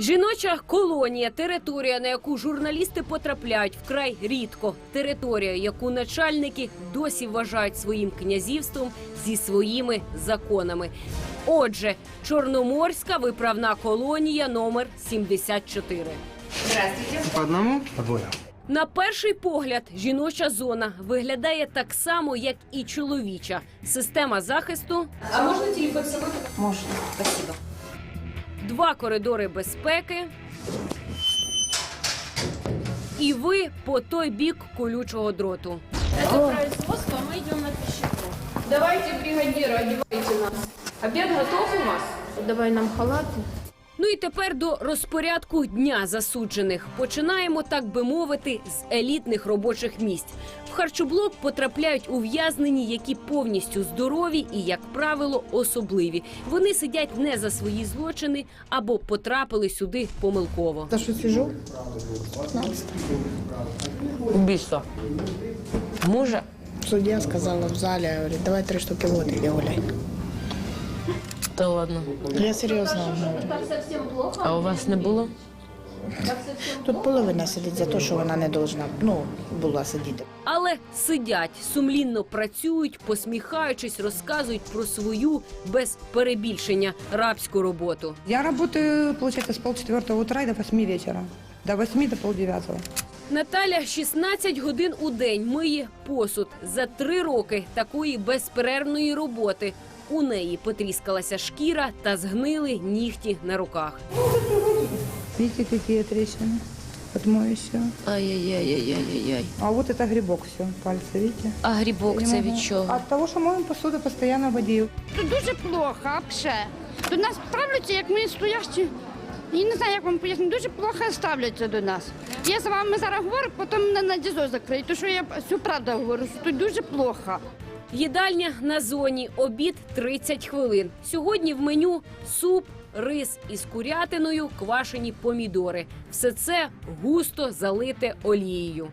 Жіноча колонія територія, на яку журналісти потрапляють вкрай рідко. Територія, яку начальники досі вважають своїм князівством зі своїми законами. Отже, Чорноморська виправна колонія номер 74. По одному? По двоє. На перший погляд, жіноча зона виглядає так само, як і чоловіча. Система захисту, А можно телефон с собой? Можна. Спасибо два коридори безпеки. І ви по той бік колючого дроту. Это производство, мы идем на пищепрод. Давайте, бригадиры, одевайте нас. Обед готов у вас? Давай нам халаты. Ну і тепер до розпорядку дня засуджених. Починаємо, так би мовити, з елітних робочих місць. В харчоблок потрапляють ув'язнені, які повністю здорові і, як правило, особливі. Вони сидять не за свої злочини або потрапили сюди помилково. За що сижу? Убийство. Мужа? Суддя сказала в залі, говорить, давай три штуки водки гуляй. Та ладно. Я серйозно говорю. А у вас не було? Тут половина сидить за те, що вона не должна ну, була сидіти. Але сидять, сумлінно працюють, посміхаючись, розказують про свою без перебільшення рабську роботу. Я работаю, получается, с полчетвертого утра и до восьми вечера. До восьми, до полдевятого. Наталя 16 годин у день миє посуд. За три роки такої безперервної роботи у неї потріскалася шкіра та згнили нігті на руках. Видите, какие трещины от моющего? Ай-яй-яй-яй-яй-яй. А вот это грибок все, пальцы, видите? А грибок Не це могу. від чого? От того, что моем посуду постоянно в воде. Тут дуже плохо, взагалі. До нас ставляться, як ми стоящі. Я не знаю, як вам пояснити, дуже плохо ставляться до нас. Я з вами зараз говорю, потім мене на дізо закриють, тому що я всю правду говорю, що тут дуже плохо. Їдальня на зоні, обід 30 хвилин. Сьогодні в меню суп, рис із курятиною, квашені помідори. Все це густо залите олією.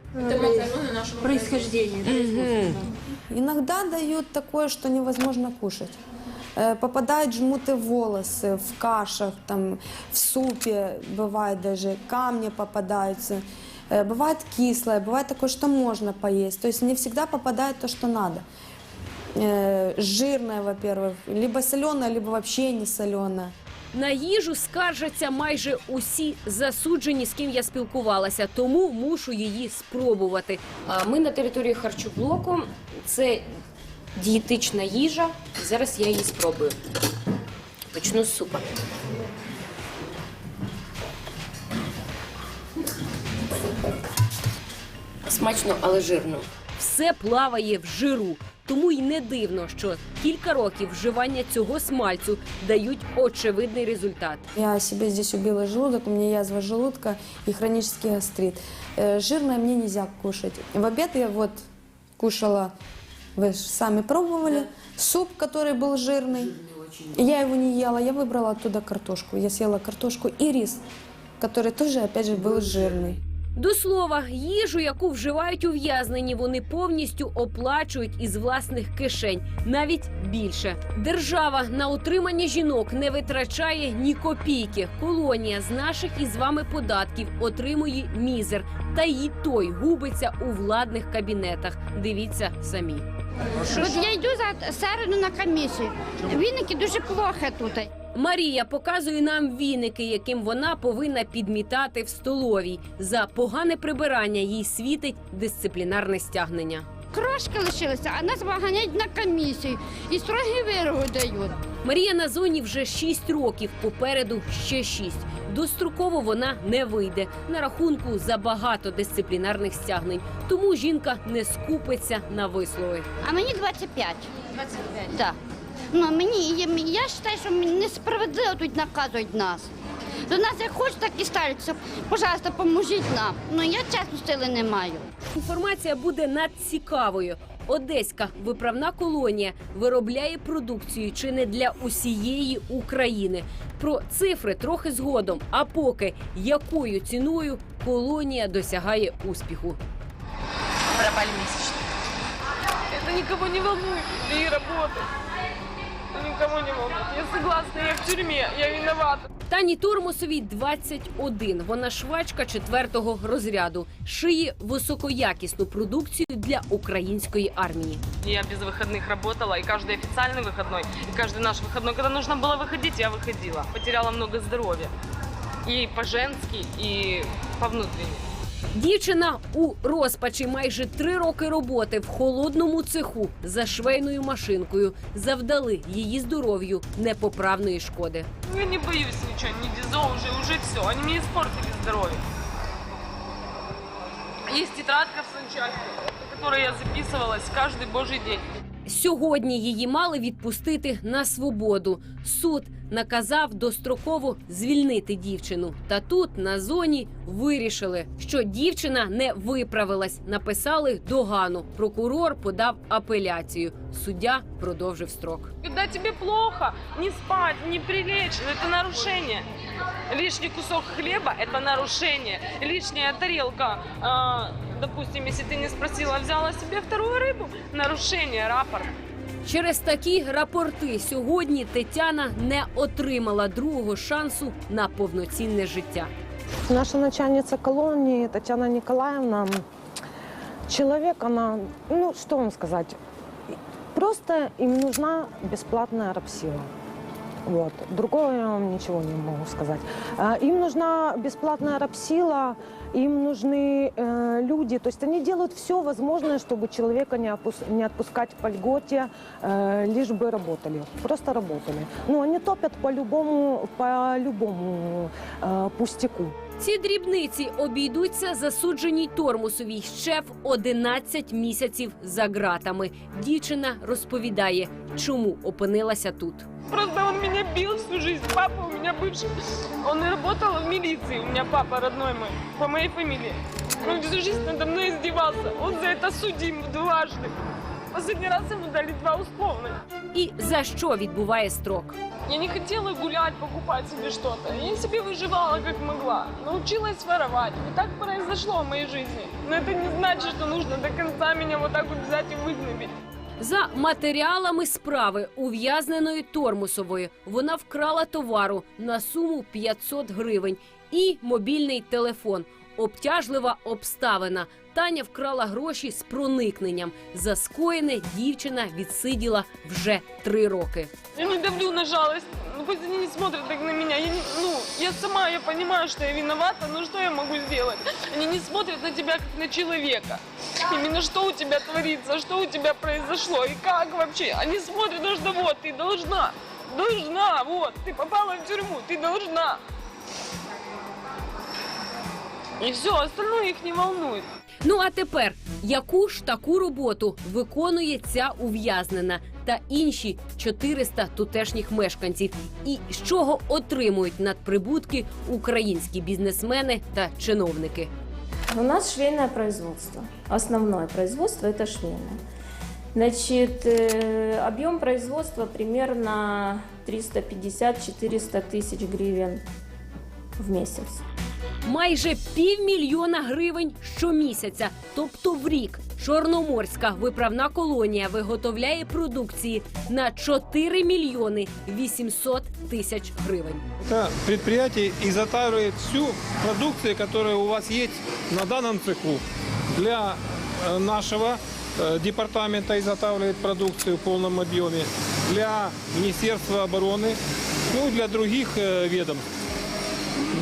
Иногда дают такое, что невозможно кушать. Э, Попадают жмуты в волосы, в кашах, там, в супе, бывает даже камни попадаются. Э, Бывает кислое, бывает такое, что можно поесть. То есть не всегда попадает то, что надо. Э, Жирное, во-первых, либо соленое, либо вообще не соленое. На їжу скаржаться майже усі засуджені, з ким я спілкувалася, тому мушу її спробувати. А, Ми на території харчоблоку. Це дієтична їжа. Зараз я її спробую. Почну з супа. Смачно, але жирно. Все плаває в жиру. Тому й не дивно, що кілька років вживання цього смальцю дають очевидний результат. Я себе здесь убила желудок, у меня язва желудка и хронический гастрит. Э, Жирное мне нельзя кушать. В обед я вот кушала, вы ж сами пробовали, суп, который был жирный. Я его не ела, я выбрала оттуда картошку. Я съела картошку и рис, который тоже, опять же, был жирный. До слова, їжу, яку вживають ув'язнені, вони повністю оплачують із власних кишень, навіть більше. Держава на утримання жінок не витрачає ні копійки. Колонія з наших із вами податків отримує мізер, та й той губиться у владних кабінетах. Дивіться самі. От я йду за середу на комісію. Вінники дуже плохо тут. Марія показує нам віники, яким вона повинна підмітати в столовій. За погане прибирання їй світить дисциплінарне стягнення. Крошки лишилися, а нас виганяють на комісію і строгі вироги дають. Марія на зоні вже 6 років, попереду ще 6. Достроково вона не вийде. На рахунку забагато дисциплінарних стягнень. Тому жінка не скупиться на вислови. А мені 25. 25? Так. Ну, мені, я, я вважаю, що мені несправедливо тут наказують нас. До нас як хочуть, так і ставляться. Пожалуйста, поможіть нам. Ну, я чесно сили не маю. Інформація буде надцікавою. Одеська виправна колонія виробляє продукцію чи не для усієї України. Про цифри трохи згодом. А поки якою ціною колонія досягає успіху. Пропали месячные. Это никого не волнует, и работать Это никого не волнует. Я согласна, я в тюрьме, я виновата. Тані Тормосовій 21. Вона швачка четвертого розряду. Шиє високоякісну продукцію для української армії. Я без выходных работала, и каждый официальный выходной, и каждый наш выходной, когда нужно было выходить, я выходила. Потеряла много здоровья. И по-женски, и по внутренней. Дівчина у розпачі майже три роки роботи в холодному цеху за швейною машинкою завдали її здоров'ю непоправної шкоди. Я не боюсь ничего, ни дизо уже, уже все. Они мне испортили здоровье. Есть тетрадка в санчасти, в которой я записывалась каждый божий день. Сьогодні її мали відпустити на свободу. Суд наказав достроково звільнити дівчину. Та тут на зоні вирішили, що дівчина не виправилась. Написали догану. Прокурор подав апеляцію. Суддя продовжив строк. Когда тебе плохо, не спать, не прилечь, ну, это нарушение. Лишний кусок хлеба – это нарушение. Лишняя тарелка, а, допустим, если ты не спросила, взяла себе вторую рыбу – нарушение, рапорт. Через такі рапорти сьогодні Тетяна не отримала другого шансу на повноцінне життя. Наша начальница колонии Татьяна Николаевна, человек, она, ну, что вам сказать, просто им нужна бесплатная рабсила. Вот. Другого я вам ничего не могу сказать. А, Им нужна бесплатная рабсила, им нужны э, люди. То есть они делают все возможное, чтобы человека не, опус- не отпускать по льготе, э, лишь бы работали. Просто работали. Ну, они топят по любому, по любому э, пустяку. Ці дрібниці обійдуться засудженій Тормусовій ще в 11 місяців за ґратами. Дівчина розповідає, чому опинилася тут. Просто он меня бил всю жизнь. Папа у меня бывший, он и работал в милиции. У меня папа родной мой, по моей фамилии. Он всю жизнь надо мной издевался. Он за это судим дважды. Последний раз ему дали два условных. І за що відбуває строк? Я не хотела гулять, покупать себе что-то. Я себе выживала как могла. Научилась воровать. И так произошло в моей жизни. Но это не значит, что нужно до конца меня вот так вот взять и выгнобить. За матеріалами справи ув'язненої Тормусової вона вкрала товару на суму 500 гривень і мобільний телефон. Обтяжлива обставина. Таня вкрала гроші з проникненням. За скоєне дівчина відсиділа вже три роки. Я не давлю на жалость. Ну пусть они не смотрят так на меня. Я, ну, я сама, я понимаю, что я виновата, но что я могу сделать? Они не смотрят на тебя как на человека. Именно что у тебя творится, что у тебя произошло и как вообще. Они смотрят, ну что вот, ты должна, должна, вот, ты попала в тюрьму, ты должна. И все, остальное их не волнует. Ну а тепер яку ж таку роботу виконує ця ув'язнена та інші 400 тутешніх мешканців, і з чого отримують надприбутки українські бізнесмени та чиновники? У нас швейное производство. Основное производство это швейное. Значит, э, объем производства примерно 350-400 тысяч гривен в месяц. Майже півмільйона гривень щомісяця, тобто в рік. Чорноморська виправна колонія виготовляє продукції на 4 мільйони 800 тисяч гривень. Это предприятие изготавливает всю продукцию, которая у вас есть на данном цеху. Для э, нашего э, департамента изготавливает продукцию в полном объеме. Для Министерства обороны, ну и для других э, ведомств.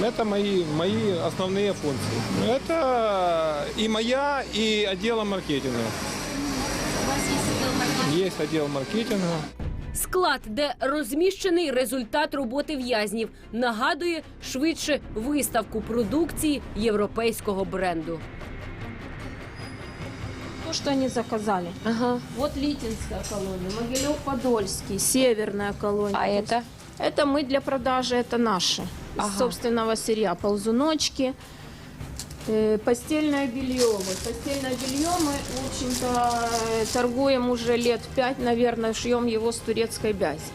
Это мои, мои основные функции. Это и моя, и отдела маркетинга. У вас есть отдел маркетинга? Есть отдел маркетинга. Склад, де розміщений результат роботи в'язнів, нагадує швидше виставку продукції європейського бренду. То, что они заказали. Ага. Вот Литинская колония, Могилев-Подольский, Северная колония. А это? Это мы для продажи, это наши. Ага. Из собственного сырья. Ползуночки, э, постельное белье. Вот постельное белье мы, в общем-то, э, торгуем уже лет пять, наверное, шьем его с турецкой бязи.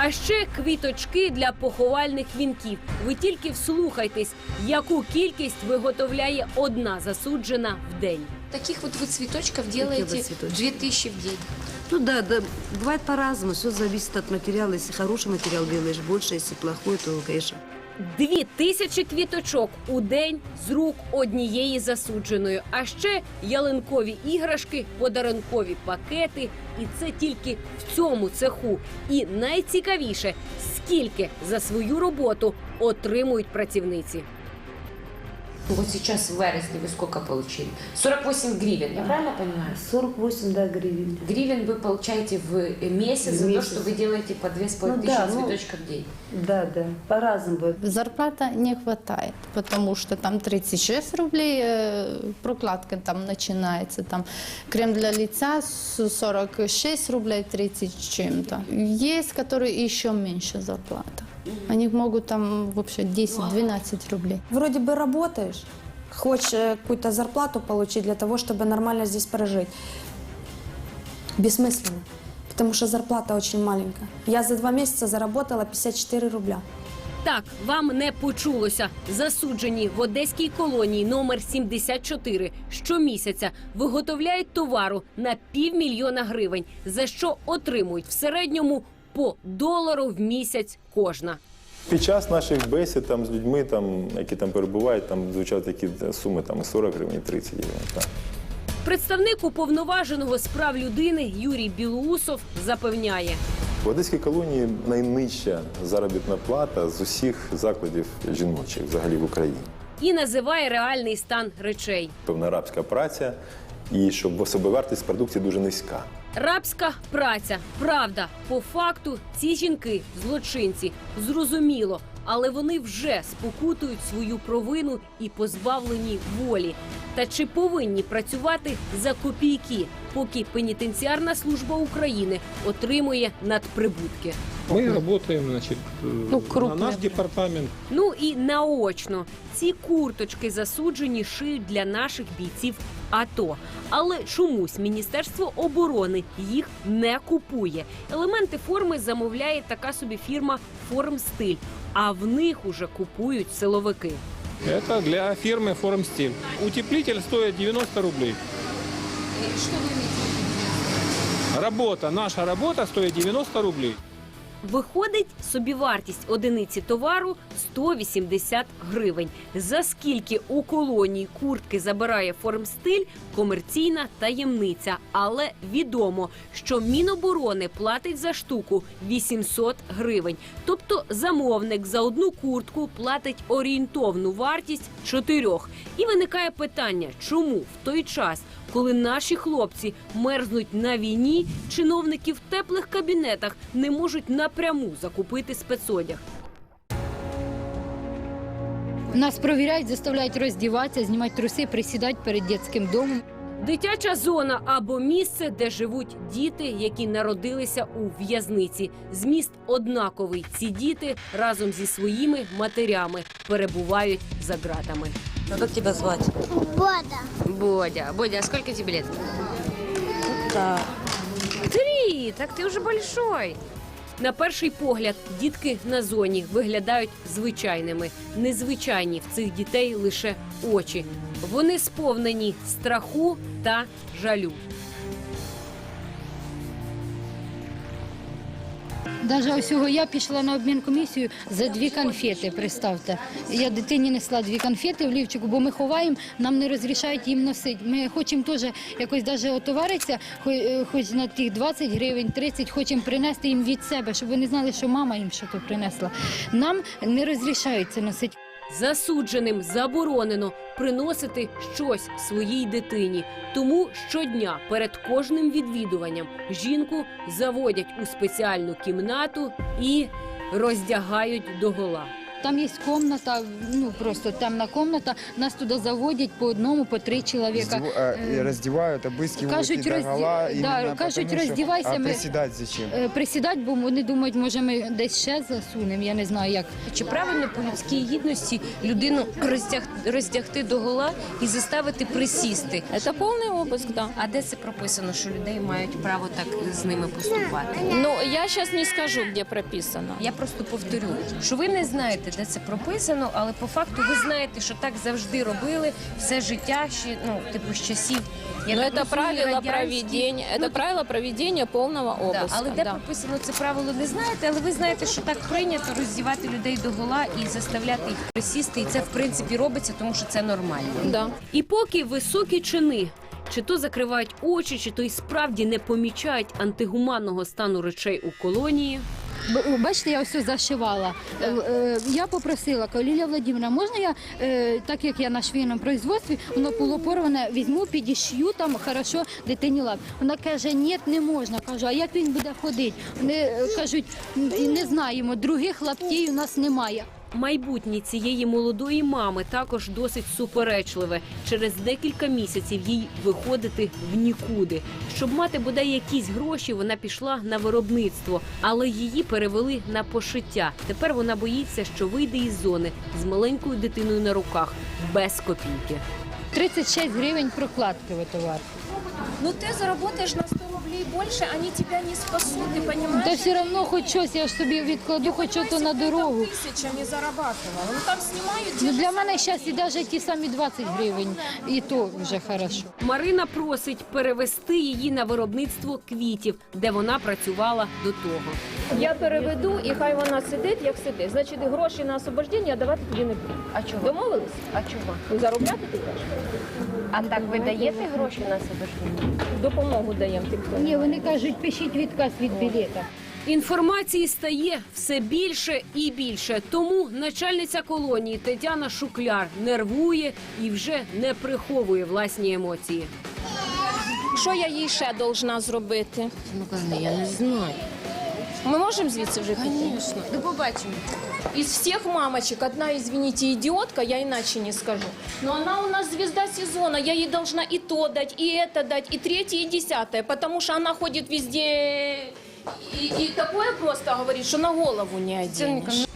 А ще квіточки для поховальних вінків. Ви тільки вслухайтесь, яку кількість виготовляє одна засуджена в день. Таких вот вы цветочков делаете вот цветочки? 2000 в день. Ну да, да, бывает по-разному. Все зависит от материала. Если хороший материал делаешь больше, если плохой, то, конечно, Дві тисячі квіточок у день з рук однієї засудженої. А ще ялинкові іграшки, подарункові пакети. І це тільки в цьому цеху. І найцікавіше, скільки за свою роботу отримують працівниці. Вот сейчас в вересне вы сколько получили? 48 гривен, я правильно понимаю? 48 да, гривен. Гривен вы получаете в месяц В за то, что вы делаете по 2,5 Ну тысячи да, ну- цветочков в день. Да, да, по-разному. Зарплата не хватает, потому что там 36 рублей э, прокладка там начинается, там крем для лица с 46 рублей 30 с чем-то. Есть, которые еще меньше зарплата. Они могут там вообще 10-12 рублей. Вроде бы работаешь, хочешь э, какую-то зарплату получить для того, чтобы нормально здесь прожить. Бессмысленно, потому что зарплата очень маленькая. Я за два месяца заработала 54 рубля. Так, вам не почулося. Засуджені в одеській колонії номер 74 щомісяця виготовляють товару на півмільйона гривень, за що отримують в середньому по долару в місяць кожна. Під час наших бесід там з людьми, там, які там перебувають, там звучать такі суми там і 40 гривень, і 30 гривень. Так. Представник уповноваженого з прав людини Юрій Білоусов запевняє. В Одеській колонії найнижча заробітна плата з усіх закладів жіночих взагалі в Україні. і називає реальний стан речей. Певна рабська праця, і щоб собівартість продукції дуже низька. Рабська праця. Правда, по факту ці жінки злочинці. Зрозуміло, але вони вже спокутують свою провину і позбавлені волі. Та чи повинні працювати за копійки, поки пенітенціарна служба України отримує надприбутки? Мы работаем, значит, э, Ну, на крупные наш прям. департамент. Ну і наочно ці курточки засуджені шиють для наших бійців АТО. Але чомусь Міністерство оборони їх не купує. Елементи форми замовляє така собі фірма Формстиль, а в них уже купують силовики. Это для фирмы Формстиль. Утеплитель стоит 90 рублей. Работа, наша работа стоит 90 рублей. Виходить собівартість одиниці товару 180 гривень. За скільки у колонії куртки забирає формстиль комерційна таємниця. Але відомо, що Міноборони платить за штуку 800 гривень. Тобто замовник за одну куртку платить орієнтовну вартість чотирьох. І виникає питання, чому в той час, коли наші хлопці мерзнуть на війні, чиновники в теплих кабінетах не можуть напряму закупити спецодяг. Нас провіряють, заставляють роздіватися, знімати труси, присідати перед дитячим домом. Дитяча зона або місце, де живуть діти, які народилися у в'язниці. Зміст однаковий. Ці діти разом зі своїми матерями перебувають за ґратами. А как тебя звать? Бодя, Бодя, а сколько тебе лет? Да. Три, так ти вже большой. На перший погляд, дітки на зоні виглядають звичайними. Незвичайні в цих дітей лише очі. Вони сповнені страху та жалю. Навіть усього я пішла на обмін комісію за дві конфети, представте. Я дитині несла дві конфети в лівчику, бо ми ховаємо, нам не розрішають їм носити. Ми хочемо теж якось даже отоваритися, е, хоч на тих 20 гривень, 30, хочемо принести їм від себе, щоб вони знали, що мама їм що то принесла. Нам не розрішають це носити. Засудженим заборонено приносити щось своїй дитині. Тому щодня перед кожним відвідуванням жінку заводять у спеціальну кімнату і роздягають догола. Там є кімната, ну просто темна кімната, нас туди заводять по одному, по три чоловіка. Е, Раздевают, обыскивают кажуть, и розді- догола, да, именно кажуть, потому что- роздівайся, А ми- приседать зачем? Е, Присідати, бо вони думають, може ми десь ще засунемо, я не знаю як. Чи правильно по людській гідності людину роздяг... роздягти до гола і заставити присісти? Это полный обыск, да. А де це прописано, що людей мають право так з ними поступати? Но я сейчас не скажу, где прописано. Я просто повторю, що ви не знаєте, де це прописано, але по факту ви знаєте, що так завжди робили все життя, ще ну типу з часів. я Но так это розумію, правило радянських. проведения, Ну, это правило проведения полного Да, обыска. але де да. прописано це правило, не знаєте, але ви знаєте, що так прийнято роздівати людей до гола і заставляти їх присісти, і це в принципі робиться, тому що це нормально. Да. І поки високі чини чи то закривають очі, чи то й справді не помічають антигуманного стану речей у колонії. Бачите, я все зашивала. Е, Я попросила, кажу, Лілія Владимировна, можна я, е, так як я на швійному производстві, воно було порване, візьму, підішью там хорошо дитині лап. Вона каже, ні, не можна. Кажу, а як він буде ходити? Вони е, кажуть, не знаємо, других лаптів у нас немає. Майбутнє цієї молодої мами також досить суперечливе. Через декілька місяців їй виходити в нікуди. Щоб мати бодай якісь гроші, вона пішла на виробництво, але її перевели на пошиття. Тепер вона боїться, що вийде із зони з маленькою дитиною на руках без копійки. 36 гривень прокладки витовар. Ну ты заработаешь на 100 рублей больше, они тебя не спасут, ты понимаешь? Та все одно хоч щось, я ж собі відкладу, хоч щось на дорогу. Тысяча не зарабатывала. Ну там снимают Ну, для мене зараз і навіть ті самі 20 гривень, і то вже хорошо. Марина просить перевести її на виробництво квітів, де вона працювала до того. Я переведу, і хай вона сидить, як сидить. Значить, гроші на освобождення я давати тобі не буду. А чого? Домовились? А чого? Ну, Заробляти ти теж? А так ви даєте гроші на себе? Допомогу даємо тим, хто. Ні, вони кажуть, пишіть відказ від білета. Інформації стає все більше і більше. Тому начальниця колонії Тетяна Шукляр нервує і вже не приховує власні емоції. Що я їй ще должна зробити? Ну, я не знаю. Ми можемо звідси вже піти? Звісно. До побачення. Из всех мамочек одна, извините, идиотка, я иначе не скажу. Но она у нас звезда сезона, я їй должна и то дать, и это дать, и третье, и десяте, потому що она ходит везде и, і такое просто говорить, що на голову не оденешь.